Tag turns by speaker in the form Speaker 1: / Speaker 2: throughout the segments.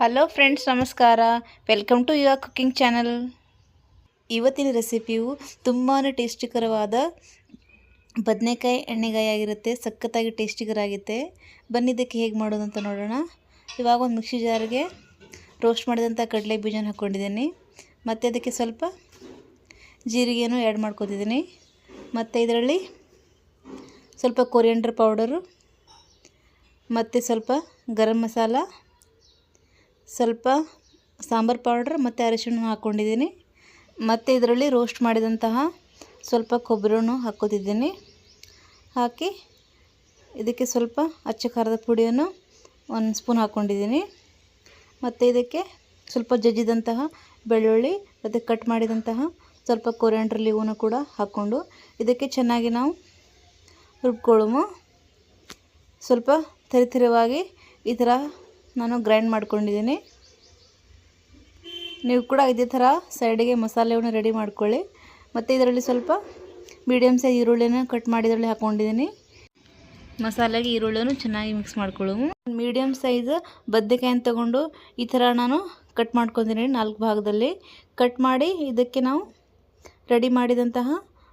Speaker 1: Hello friends ನಮಸ್ಕಾರ. Welcome to your cooking channel ಇವತ್ತಿನ ರೆಸಿಪಿಯು ತುಂಬಾ ಟೇಸ್ಟಿಕರವಾದ ಬದನೆಕಾಯಿ ಎಣ್ಣೆಗಾಯಿ ಆಗಿರುತ್ತೆ. ಸಖತ್ತಾಗಿ ಟೇಸ್ಟಿಕರ ಆಗುತ್ತೆ ಬನ್ನಿ ಇದಕ್ಕೆ ಹೇಗೆ ಮಾಡೋದು ಅಂತ ನೋಡೋಣ. ಇವಾಗ ಒಂದು ಮಿಕ್ಸಿ ಜಾರ್ಗೆ ರೋಸ್ಟ್ ಮಾಡಿದಂಥ ಕಡಲೆ ಬೀಜನ ಹಾಕ್ಕೊಂಡಿದ್ದೀನಿ ಮತ್ತು ಅದಕ್ಕೆ ಸ್ವಲ್ಪ ಜೀರಿಗೆನೂ ಆ್ಯಡ್ ಮಾಡ್ಕೊತಿದ್ದೀನಿ. ಮತ್ತು ಇದರಲ್ಲಿ ಸ್ವಲ್ಪ ಕೊರಿಯಂಡ್ರ್ ಪೌಡರು ಮತ್ತು ಸ್ವಲ್ಪ ಗರಂ ಮಸಾಲ ಸ್ವಲ್ಪ ಸಾಂಬಾರು ಪೌಡ್ರ್ ಮತ್ತು ಅರಿಶಿಣ ಹಾಕ್ಕೊಂಡಿದ್ದೀನಿ. ಮತ್ತು ಇದರಲ್ಲಿ ರೋಸ್ಟ್ ಮಾಡಿದಂತಹ ಸ್ವಲ್ಪ ಕೊಬ್ಬರಿನೂ ಹಾಕೋತಿದ್ದೀನಿ ಹಾಕಿ ಇದಕ್ಕೆ ಸ್ವಲ್ಪ ಅಚ್ಚ ಖಾರದ ಪುಡಿಯನ್ನು ಒಂದು ಸ್ಪೂನ್ ಹಾಕ್ಕೊಂಡಿದ್ದೀನಿ. ಮತ್ತು ಇದಕ್ಕೆ ಸ್ವಲ್ಪ ಜಜ್ಜಿದಂತಹ ಬೆಳ್ಳುಳ್ಳಿ ಮತ್ತು ಕಟ್ ಮಾಡಿದಂತಹ ಸ್ವಲ್ಪ ಕೊರಿಯಾಂಡ್ರ್ ಲೀವನ್ನು ಕೂಡ ಹಾಕ್ಕೊಂಡು ಇದಕ್ಕೆ ಚೆನ್ನಾಗಿ ನಾವು ರುಬ್ಕೊಳ್ಳೋಮು. ಸ್ವಲ್ಪ ತರಿತರಿವಾಗಿ ಈ ಥರ ನಾನು ಗ್ರೈಂಡ್ ಮಾಡ್ಕೊಂಡಿದ್ದೀನಿ. ನೀವು ಕೂಡ ಇದೇ ಥರ ಸೈಡಿಗೆ ಮಸಾಲೆಯನ್ನು ರೆಡಿ ಮಾಡ್ಕೊಳ್ಳಿ. ಮತ್ತು ಇದರಲ್ಲಿ ಸ್ವಲ್ಪ ಮೀಡಿಯಮ್ ಸೈಜ್ ಈರುಳ್ಳಿನ ಕಟ್ ಮಾಡಿ ಇದರಲ್ಲಿ ಹಾಕ್ಕೊಂಡಿದ್ದೀನಿ ಮಸಾಲೆಗೆ ಈರುಳ್ಳಿಯನ್ನು ಚೆನ್ನಾಗಿ ಮಿಕ್ಸ್ ಮಾಡ್ಕೊಳ್ಳೋದು ಮೀಡಿಯಮ್ ಸೈಜ್ ಬದ್ನೆಕಾಯಿನ ತಗೊಂಡು ಈ ಥರ ನಾನು ಕಟ್ ಮಾಡ್ಕೊತೀನಿ ನಾಲ್ಕು ಭಾಗದಲ್ಲಿ. ಕಟ್ ಮಾಡಿ ಇದಕ್ಕೆ ನಾವು ರೆಡಿ ಮಾಡಿದಂತಹ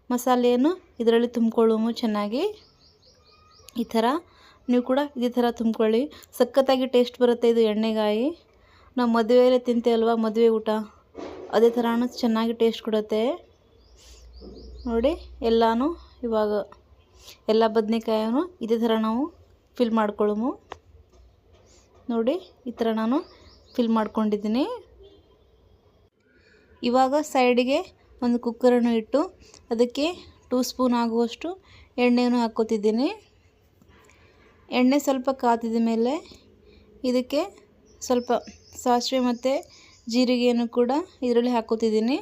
Speaker 1: ಮಸಾಲೆಯನ್ನು ಇದರಲ್ಲಿ ತುಂಬ್ಕೊಳ್ಳೋము ಚೆನ್ನಾಗಿ. ಈ ಥರ ನೀವು ಕೂಡ ಇದೇ ಥರ ತುಂಬ್ಕೊಳ್ಳಿ. ಸಖತ್ತಾಗಿ ಟೇಸ್ಟ್ ಬರುತ್ತೆ ಇದು ಎಣ್ಣೆಗಾಯಿ. ನಾವು ಮದುವೆಯಲ್ಲೇ ತಿಂತೇವಲ್ವ, ಮದುವೆ ಊಟ? ಅದೇ ಥರನೂ ಚೆನ್ನಾಗಿ ಟೇಸ್ಟ್ ಕೊಡುತ್ತೆ. ನೋಡಿ, ಎಲ್ಲನೂ ಇವಾಗ, ಎಲ್ಲ ಬದನೆಕಾಯನ್ನು ಇದೇ ಥರ ನಾವು ಫಿಲ್ ಮಾಡ್ಕೊಳ್ಳೋಮು ನೋಡಿ, ಈ ಥರ ನಾನು ಫಿಲ್ ಮಾಡ್ಕೊಂಡಿದ್ದೀನಿ. ಇವಾಗ ಸೈಡಿಗೆ ಒಂದು ಕುಕ್ಕರನ್ನು ಇಟ್ಟು ಅದಕ್ಕೆ ಟೂ ಸ್ಪೂನ್ ಆಗುವಷ್ಟು ಎಣ್ಣೆಯನ್ನು ಹಾಕ್ಕೋತಿದ್ದೀನಿ. ಎಣ್ಣೆ ಸ್ವಲ್ಪ ಕಾದಿದ ಮೇಲೆ ಇದಕ್ಕೆ ಸ್ವಲ್ಪ ಸಾಸಿವೆ ಮತ್ತು ಜೀರಿಗೆಯನ್ನು ಕೂಡ ಇದರಲ್ಲಿ ಹಾಕೋತಿದ್ದೀನಿ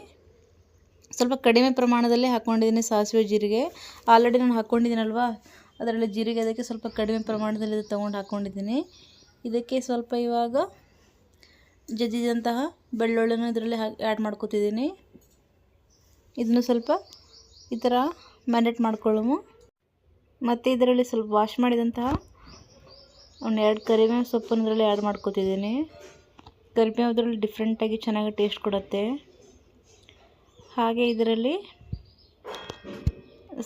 Speaker 1: ಸ್ವಲ್ಪ ಕಡಿಮೆ ಪ್ರಮಾಣದಲ್ಲಿ ಹಾಕ್ಕೊಂಡಿದ್ದೀನಿ ಸಾಸಿವೆ, ಜೀರಿಗೆ. ಆಲ್ರೆಡಿ ನಾನು ಹಾಕ್ಕೊಂಡಿದ್ದೀನಲ್ವ ಅದರಲ್ಲಿ ಜೀರಿಗೆ ಅದಕ್ಕೆ ಸ್ವಲ್ಪ ಕಡಿಮೆ ಪ್ರಮಾಣದಲ್ಲಿ ಇದು ತೊಗೊಂಡು ಹಾಕ್ಕೊಂಡಿದ್ದೀನಿ ಇದಕ್ಕೆ ಸ್ವಲ್ಪ ಇವಾಗ ಜಜ್ಜಿದಂತಹ ಬೆಳ್ಳುಳ್ಳಿನ ಇದರಲ್ಲಿ ಆ್ಯಡ್ ಮಾಡ್ಕೋತಿದ್ದೀನಿ. ಇದನ್ನು ಸ್ವಲ್ಪ ಈ ಥರ ಮ್ಯಾರಿನೇಟ್ ಮಾಡ್ಕೊಳ್ಳೋಮು. ಮತ್ತು ಇದರಲ್ಲಿ ಸ್ವಲ್ಪ ವಾಶ್ ಮಾಡಿದಂತಹ ಒಂದು ಎರಡು ಕರಿಬೇವು ಸೊಪ್ಪನ್ನು ಇದರಲ್ಲಿ ಆ್ಯಡ್ ಮಾಡ್ಕೊತಿದ್ದೀನಿ ಕರಿಬೇವುದ್ರಲ್ಲಿ ಡಿಫ್ರೆಂಟಾಗಿ ಚೆನ್ನಾಗಿ ಟೇಸ್ಟ್ ಕೊಡುತ್ತೆ. ಹಾಗೆ ಇದರಲ್ಲಿ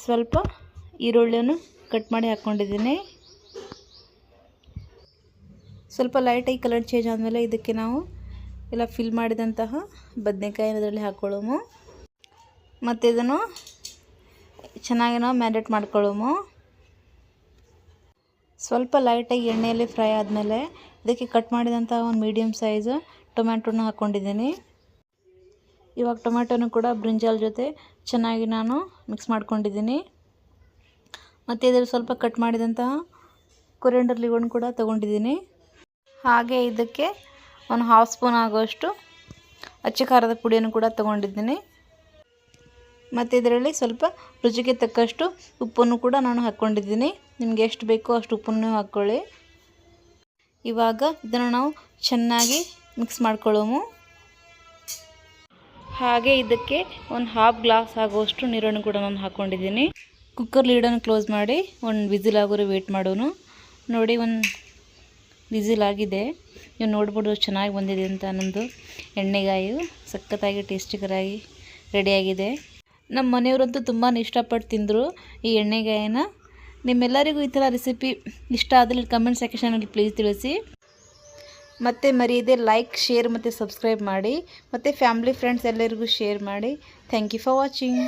Speaker 1: ಸ್ವಲ್ಪ ಈರುಳ್ಳಿಯನ್ನು ಕಟ್ ಮಾಡಿ ಹಾಕ್ಕೊಂಡಿದ್ದೀನಿ ಸ್ವಲ್ಪ ಲೈಟಾಗಿ ಕಲರ್ ಚೇಂಜ್ ಆದಮೇಲೆ ಇದಕ್ಕೆ ನಾವು ಎಲ್ಲ ಫಿಲ್ ಮಾಡಿದಂತಹ ಬದನೆಕಾಯಿನ ಇದರಲ್ಲಿ ಹಾಕ್ಕೊಳ್ಳೋಮು ಮತ್ತು ಇದನ್ನು ಚೆನ್ನಾಗಿ ನಾವು ಮ್ಯಾರಿನೇಟ್ ಮಾಡ್ಕೊಳ್ಳೋಮು. ಸ್ವಲ್ಪ ಲೈಟಾಗಿ ಎಣ್ಣೆಯಲ್ಲಿ ಫ್ರೈ ಆದಮೇಲೆ ಇದಕ್ಕೆ ಕಟ್ ಮಾಡಿದಂಥ ಒಂದು ಮೀಡಿಯಮ್ ಸೈಜ್ ಟೊಮ್ಯಾಟೊನ ಹಾಕ್ಕೊಂಡಿದ್ದೀನಿ ಇವಾಗ ಟೊಮ್ಯಾಟೋನು ಕೂಡ ಬ್ರಿಂಜಾಲ್ ಜೊತೆ ಚೆನ್ನಾಗಿ ನಾನು ಮಿಕ್ಸ್ ಮಾಡ್ಕೊಂಡಿದ್ದೀನಿ. ಮತ್ತು ಇದರಲ್ಲಿ ಸ್ವಲ್ಪ ಕಟ್ ಮಾಡಿದಂತಹ ಕೊರಿಯಂಡರ್ ಲೀವನ್ನು ಕೂಡ ತೊಗೊಂಡಿದ್ದೀನಿ. ಹಾಗೆ ಇದಕ್ಕೆ ಒಂದು ಹಾಫ್ ಸ್ಪೂನ್ ಆಗುವಷ್ಟು ಅಚ್ಚ ಖಾರದ ಪುಡಿಯನ್ನು ಕೂಡ ತೊಗೊಂಡಿದ್ದೀನಿ. ಮತ್ತು ಇದರಲ್ಲಿ ಸ್ವಲ್ಪ ರುಚಿಗೆ ತಕ್ಕಷ್ಟು ಉಪ್ಪನ್ನು ಕೂಡ ನಾನು ಹಾಕ್ಕೊಂಡಿದ್ದೀನಿ ನಿಮಗೆ ಎಷ್ಟು ಬೇಕೋ ಅಷ್ಟು ಉಪ್ಪನ್ನು ಹಾಕ್ಕೊಳ್ಳಿ ಇವಾಗ ಇದನ್ನು ನಾವು ಚೆನ್ನಾಗಿ ಮಿಕ್ಸ್ ಮಾಡ್ಕೊಳ್ಳೋಮು. ಹಾಗೆ ಇದಕ್ಕೆ ಒಂದು ಹಾಫ್ ಗ್ಲಾಸ್ ಆಗುವಷ್ಟು ನೀರನ್ನು ಕೂಡ ನಾನು ಹಾಕ್ಕೊಂಡಿದ್ದೀನಿ. ಕುಕ್ಕರ್ ಲೀಡನ್ನು ಕ್ಲೋಸ್ ಮಾಡಿ ಒಂದು ವಿಸಿಲ್ ಆಗೋರು ವೆಯ್ಟ್ ಮಾಡೋನು. ನೋಡಿ ಒಂದು ವಿಸಿಲ್ ಆಗಿದೆ. ನೀವು ನೋಡ್ಬೋದು ಚೆನ್ನಾಗಿ ಬಂದಿದೆ ಅಂತ ನಮ್ಮದು ಎಣ್ಣೆಗಾಯು. ಸಖತ್ತಾಗಿ ಟೇಸ್ಟಿಕರಾಗಿ ರೆಡಿಯಾಗಿದೆ. ನಮ್ಮ ಮನೆಯವರಂತೂ ತುಂಬಾ ಇಷ್ಟಪಟ್ಟು ತಿಂದರು ಈ ಎಣ್ಣೆಗಾಯಿನ. ನಿಮ್ಮೆಲ್ಲರಿಗೂ ಈ ಥರ ರೆಸಿಪಿ ಇಷ್ಟ ಆದರೆ ಕಮೆಂಟ್ ಸೆಕ್ಷನಲ್ಲಿ ಪ್ಲೀಸ್ ತಿಳಿಸಿ. ಮತ್ತು ಮರೆಯದೆ ಲೈಕ್ ಶೇರ್ ಮತ್ತು ಸಬ್ಸ್ಕ್ರೈಬ್ ಮಾಡಿ, ಮತ್ತು ಫ್ಯಾಮ್ಲಿ ಫ್ರೆಂಡ್ಸ್ ಎಲ್ಲರಿಗೂ ಶೇರ್ ಮಾಡಿ. Thank you for watching